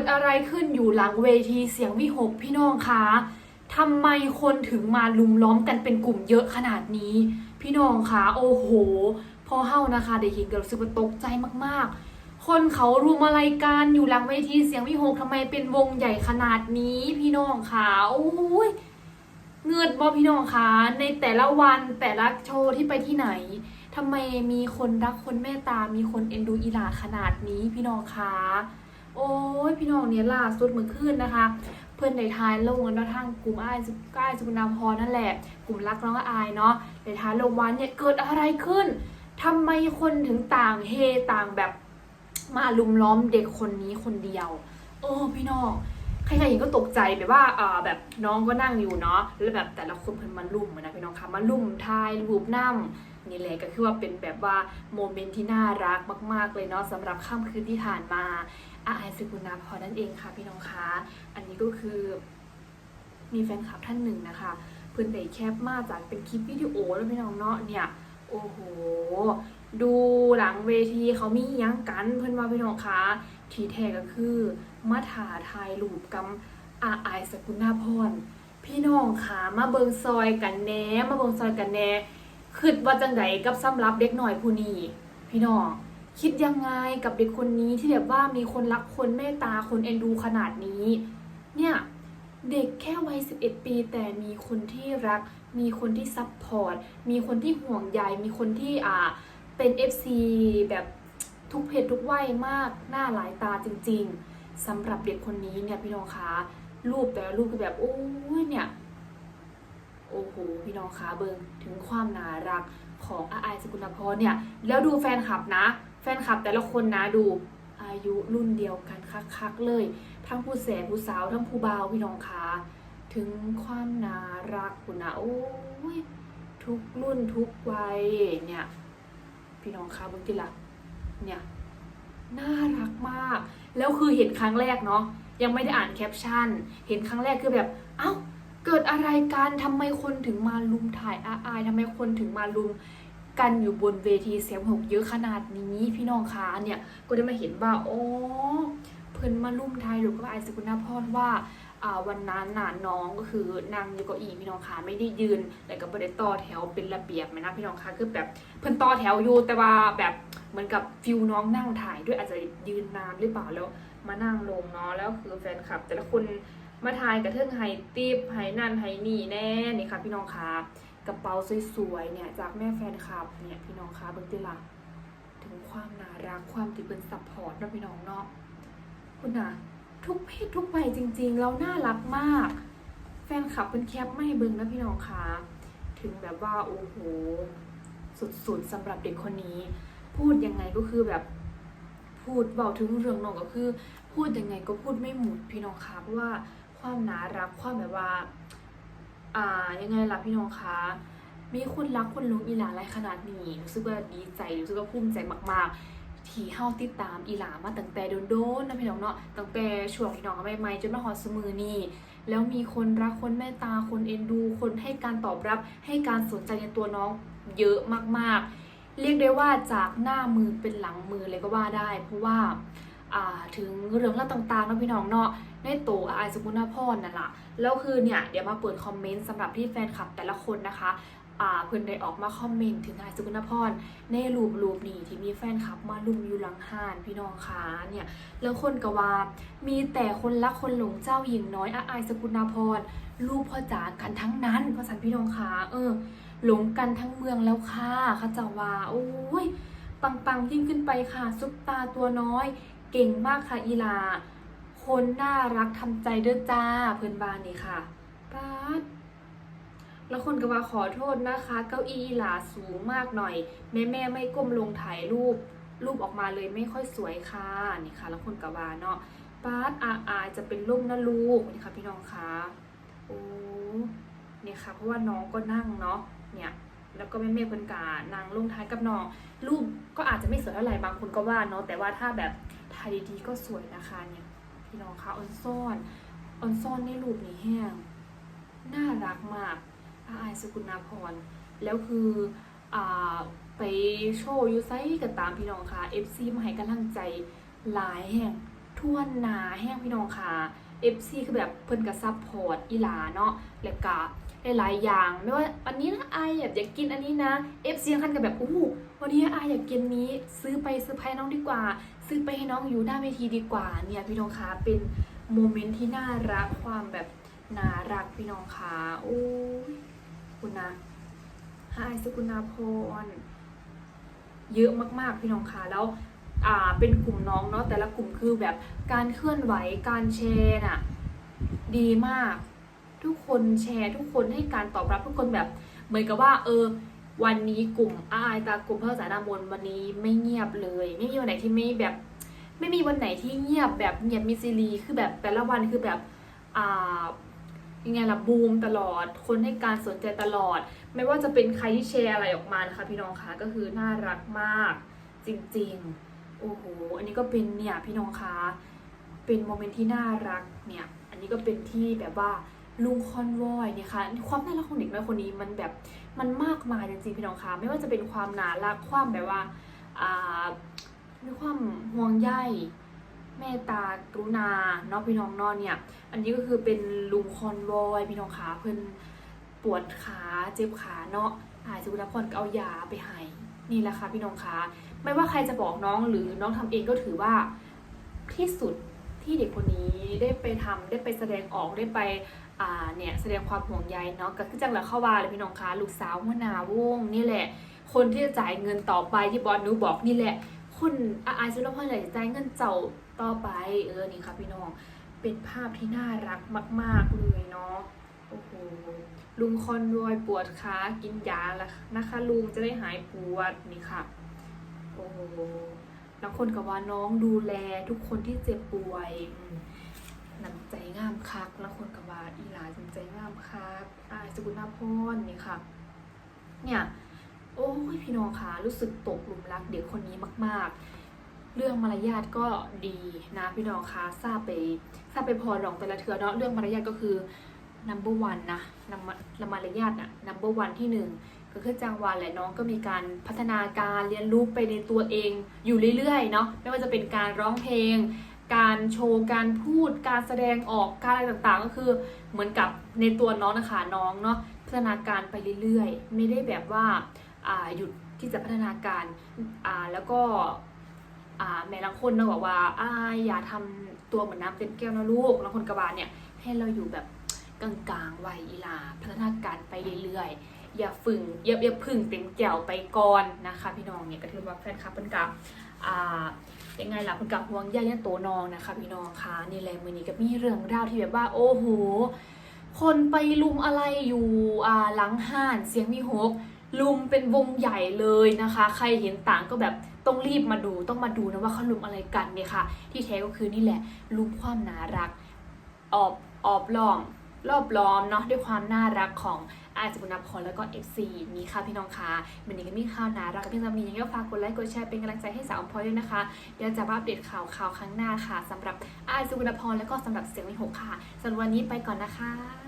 ดอะไรขึ้นอยู่หลังเวทีเสียงวิหกพี่น้องคะทำไมคนถึงมาลุมล้อมกันเป็นกลุ่มเยอะขนาดนี้ พี่น้องคะโอ้โห พอเฮ้านะคะเด็กหญิงก็รู้สึกตกใจมากๆ คนเขารุมอะไรกันอยู่หลังเวทีเสียงวิหกทำไมเป็นวงใหญ่ขนาดนี้ พี่น้องคะโอ้ยเงือดบอพี่น้องคะในแต่ละวันแต่ละโชว์ที่ไปที่ไหนทำไมมีคนรักคนเมตตา มีคนเอ็นดูอีหลาขนาดนี้พี่น้องคะ โอ้ยพี่น้องเนี่ยล่าสุดเมื่อคืนนะคะ เพื่อนในทายลงกันว่าทางกลุ่มอายสุก้ายสุกุณาพรนั่นแหละ กลุ่มรักน้องอายเนาะในทายลงวันเนี่ยเกิดอะไรขึ้นทำไมคนถึงต่างเฮต่างแบบมาลุมล้อมเด็กคนนี้คนเดียว โอ้พี่น้องใครๆเห็นก็ตกใจแบบว่าเอ่าแบบน้องก็นั่งอยู่เนาะแล้วแบบแต่ละคนเพิ่นมาลุ่มอะนะพี่น้องคะมาลุ่มทายรูปน้ำนี่แหละก็คือว่าเป็นแบบว่าโมเมนต์ที่น่ารักมาก ๆเลยเนาะสำหรับค่ำคืนที่ผ่านมา อาไอสกุณาพรนั่นเองค่ะพี่น้องคะอันนี้ก็คือ มีแฟนคลับท่านหนึ่งนะคะ เพื่อนได้แคปมาจากเป็นคลิปวิดีโอแล้วพี่น้องเนาะเนี่ยโอ้โห ดูหลังเวทีเขามียั้งกันเพื่อนว่าพี่น้องคะทีแท้ก็คือมาถ่าทายรูปกับอาไอสกุณาพรพี่น้องคะมาเบิงซอยกันแหน่มาเบิงซอยกันแหน่คิดว่าจังไดกับสำรับเด็กหน่อยผู้นี้พี่น้อง คิดยังไงกับเด็กคนนี้ที่แบบว่ามีคนรักคนเมตตาคนเอ็นดูขนาดนี้ เนี่ยเด็กแค่วัย 11 ปี แต่มีคนที่รัก มีคนที่ซัพพอร์ต มีคนที่ห่วงใย มีคนที่อ่าเป็น FC แบบทุกเพศทุกวัยมาก หน้าหลายตาจริง ๆสำหรับเด็กคนนี้เนี่ยพี่น้องคะรูปแต่ละรูปก็แบบโอ้ยเนี่ยโอ้โหพี่น้องคะเบิงถึงความน่ารักของอาไอสกุลพรเนี่ยแล้วดูแฟนคลับนะ ฟนคลับแต่ละคนนะดูอายุรุ่นเดียวกันคักๆเลย ทั้งผู้แสบผู้สาวทั้งผู้บ่าวพี่น้องคะถึงความน่ารักคุณนะโอ้ยทุกรุ่นทุกวัยเนี่ยพี่น้องคะบิ่งทีละเนี่ยน่ารักมาก แล้วคือเห็นครั้งแรกเนาะยังไม่ได้อ่านแคปชั่น เห็นครั้งแรกคือแบบเอ้าเกิดอะไรกันทำไมคนถึงมาลุมถ่ายอาอายทำไมคนถึงมาลุม กันอยู่บนเวทีเสียงหกเยอะขนาดนี้พี่น้องคะเนี่ยก็ได้มาเห็นว่าโอ้เพิ่อนมาลุ่มทายหรือก็ไอายสกุณาพรว่าอ่าวันนั้นน่ะน้องก็คือนางอยู่ก้าอี้พี่น้องคะไม่ได้ยืนแต่ก็ไม่ได้ต่อแถวเป็นระเบียบไหมนะพี่น้องคะคือแบบเพิ่นต่อแถวอยู่แต่ว่าแบบเหมือนกับฟิวน้องนั่งถ่ายด้วยอาจจะยืนนานหรือเปล่าแล้วมานั่งลงเนาะแล้วคือแฟนคลับ แต่ละคนมาถ่ายกระเทิงไฮติบไฮนั่นไฮนี่แน่นี่ค่ะพี่น้องคะ กระเป๋าสวยๆเนี่ยจากแม่แฟนคลับเนี่ยพี่น้องคะเบิ่งติล่ะถึงความน่ารักความที่เป็นซัพพอร์ตนะพี่น้องเนาะคุณนะทุกเพศทุกวัยจริง ๆ เราน่ารักมาก แฟนคลับเป็นแคปไม่เบึงนะพี่น้องคะถึงแบบว่าโอ้โหสุดๆสำหรับเด็กคนนี้ พูดยังไงก็คือแบบพูดบอกถึงเรื่องน้องก็คือ พูดยังไงก็พูดไม่หมดพี่น้องคะเพราะว่าความน่ารักความแบบว่า อ่ายังไงล่ะพี่น้องคะ มีคนรักคนหลงอีหลาหลายขนาดนี้รู้สึกว่าดีใจรู้สึกว่าภูมิใจมาก ๆ ที่เฮาติดตามอีหลามาตั้งแต่โดนๆนะพี่น้องเนาะตั้งแต่ช่วงที่น้องใหม่ๆจนมาฮอดสมือนี้แล้วมีคนรักคนเมตตาคนเอ็นดู คนให้การตอบรับให้การสนใจในตัวน้องเยอะมากๆ เรียกได้ว่าจากหน้ามือเป็นหลังมือเลยก็ว่าได้ เพราะว่า ถึงเรื่องราวต่างๆเนาะพี่น้องเนาะในโตวอายสกุณาพรนั่นละแล้วคือเนี่ยเดี๋ยวมาเปิดคอมเมนต์สำหรับที่แฟนคลับแต่ละคนนะคะอ่าเพื่อนได้ออกมาคอมเมนต์ถึงนายสุกุณพรในรูปรูปนี้ที่มีแฟนคลับมาลุมอยู่หลังห้านพี่น้องคะเนี่ยแล้วคนก็ว่ามีแต่คนรักคนหลงเจ้าหญิงน้อยอาอายสกุณพรลูกพ่อจ๋ากันทั้งนั้นพ่อสันพี่น้องคะเออหลงกันทั้งเมืองแล้วค่ะเขาจะว่าโอ้ยปังปังๆยิ่งขึ้นไปค่ะซุปตาตัวน้อย เก่งมากค่ะอีลา คนน่ารักทำใจเด้อจ้าเพื่อนบ้านนี่ค่ะป๊าดแล้วคนก็มาขอโทษนะคะ เก้าอี้หลาสูงมากหน่อย แม่แม่ไม่ก้มลงถ่ายรูป รูปออกมาเลยไม่ค่อยสวยค่ะนี่ค่ะ แล้วคนก็ว่าเนาะป้าดอาอาจะเป็นล่มนะลูกนี่ค่ะพี่น้องคะโอ้เนี่ยค่ะ เพราะว่าน้องก็นั่งเนาะเนี่ยแล้วก็แม่แม่คนกานางลงท้ายกับน้องรูปก็อาจจะไม่สวยเท่าไหร่บางคนก็ว่าเนาะแต่ว่าถ้าแบบ ถ่ายดีๆก็สวยนะคะเนี่ยพี่น้องคะออนซ่อนออนซ่อนในรูปนี้แห้งน่ารักมากอาอสกุลนาพร แล้วคืออ่าไปโชว์อยูไซกับตามพี่น้องค่ะ FC มาให้กำลังใจหลายแห่งท่วนหนาแห้งพี่น้องค่ะ FC คือแบบเพิ่นก็ซัพพอร์ตอีหลาเนาะแล้วก็หลายๆอย่างไม่ว่าวันนี้นะไอายอยากกินอันนี้นะ FC ขั้นกับแบบอู้วันนี้ไออยากกินนี้ซื้อไปซื้อให้น้องดีกว่า ซื้อไปให้น้องอยู่หน้าเวทีดีกว่าเนี่ยพี่น้องคะเป็นโมเมนต์ที่น่ารักความแบบน่ารักพี่น้องคะโอ้ยคุณนะไฮสกุณาพรเยอะมากๆพี่น้องคะแล้วอ่าเป็นกลุ่มน้องเนาะแต่ละกลุ่มคือแบบการเคลื่อนไหวการแชร์น่ะดีมาก ทุกคนแชร์ทุกคนให้การตอบรับทุกคนแบบเหมือนกับว่าเออ วันนี้กลุ่มอายตากลุ่มเพื่อสายนามนวันนี้ไม่เงียบเลย ไม่มีวันไหนที่ไม่แบบ ไม่มีวันไหนที่เงียบแบบเงียบมิสซิลีคือแบบแต่ละวันคือแบบอ่ายังไงล่ะบูมตลอด คนให้การสนใจตลอด ไม่ว่าจะเป็นใครที่แชร์อะไรออกมานะคะพี่น้องคะก็คือน่ารักมากจริงๆ โอ้โห อันนี้ก็เป็นเนี่ยพี่น้องคะ เป็นโมเมนต์ที่น่ารักเนี่ย อันนี้ก็เป็นที่แบบว่า ลุงคอนวอยเนี่ยค่ะความน่ารักของเด็กน้อยคนนี้มันแบบมันมากมายจริงๆพี่น้องคะไม่ว่าจะเป็นความน่ารักความแบบว่าอ่ามีความห่วงใยเมตตากรุณาเนาะพี่น้องนอนเนี่ย อันนี้ก็คือเป็นลุงคอนวอยพี่น้องคะเพิ่นปวดขาเจ็บขาเนาะหายสุขภาพก็เอายาไปให้นี่แหละค่ะพี่น้องคะไม่ว่าใครจะบอกน้องหรือน้องทำเองก็ถือว่าที่สุด ที่เด็กคนนี้ได้ไปทำได้ไปแสดงออกได้ไปเนี่ยแสดงความห่วงใยเนาะก็คือจังหวะเข้าวาเลยพี่น้องคะลูกสาวหัวนาวงนี่แหละ คนที่จะจ่ายเงินต่อไปที่บอสนูบอกนี่แหละ คุณอาอายสุรพรอยากจะจ่ายเงินเจ้าต่อไปเออนี่ค่ะพี่น้องเป็นภาพที่น่ารักมาก ๆเลยเนาะโอ้โหลุงคอนรวยปวดขากินยาละนะคะลุงจะได้หายปวดนี่ค่ะโอ้โห แล้วคนกับว่าน้องดูแลทุกคนที่เจ็บป่วยน้ำใจงามคักแล้วคนกับว่าอีหลาจใจงามคักอายสกุลนาพรนี่ค่ะ เนี่ยโอ้ยพี่น้องคะรู้สึกตกหลุมรักเด็กคนนี้มาก ๆ เรื่องมารยาทก็ดีนะพี่น้องคะทราบไปทราบไปพอหลองแต่ละเทือเนาะเรื่องมารยาทก็คือ number one นะนำละมารยาทน่ะ number one ที่หนึ่ง ก็คือจังหวะแหละน้องก็มีการพัฒนาการเรียนรู้ไปในตัวเองอยู่เรื่อยๆเนาะไม่ว่าจะเป็นการร้องเพลง การโชว์การพูด การแสดงออกการอะไรต่างๆ ก็คือเหมือนกับในตัวน้องนะคะน้องเนาะพัฒนาการไปเรื่อยๆ ไม่ได้แบบว่าหยุดที่จะพัฒนาการแล้วก็แม่บางคนเนาะบอกว่าอาอย่าทำตัวเหมือนน้ำเต็มแก้วนะลูกบางคนกระบาลเนี่ยให้เราอยู่แบบกลางๆวัยอีลาพัฒนาการไปเรื่อยๆ อย่าฝึงอย่าอย่าพึ่งเต็มแก้วไปก่อนนะคะพี่น้องเนี่ยก็ถือว่าแฟนคลับเป็นกับอ่ายังไงล่ะเป็นกับห่วงใยเลี้ยโตน้องนะคะพี่น้องคะนี่แหละมือนี้ก็มีเรื่องราวที่แบบว่าโอ้โหคนไปลุมอะไรอยู่อ่าหลังห้านเสียงมีหกลุมเป็นวงใหญ่เลยนะคะ ใครเห็นต่างก็แบบต้องรีบมาดูต้องมาดูนะว่าเขาลุมอะไรกันเนี่ยค่ะ ที่แท้ก็คือนี่แหละลุมความน่ารักออบออบล้อม รอบล้อมเนาะด้วยความน่ารักของอาจบุญนพรแล้วก็ FC นี้ค่ะพี่น้องคะวันนี้ก็มีข่าวน่ารักกับพี่สามียังก็ฝากกดไลค์กดแชร์เป็นกำลังใจให้สาวอมพลอยด้วยนะคะเดี๋ยวจะมาอัปเดตข่าวข่าวครั้งหน้าค่ะสำหรับอาจบุญนพรแล้วก็สำหรับเสียงวิหกค่ะสำหรับวันนี้ไปก่อนนะคะ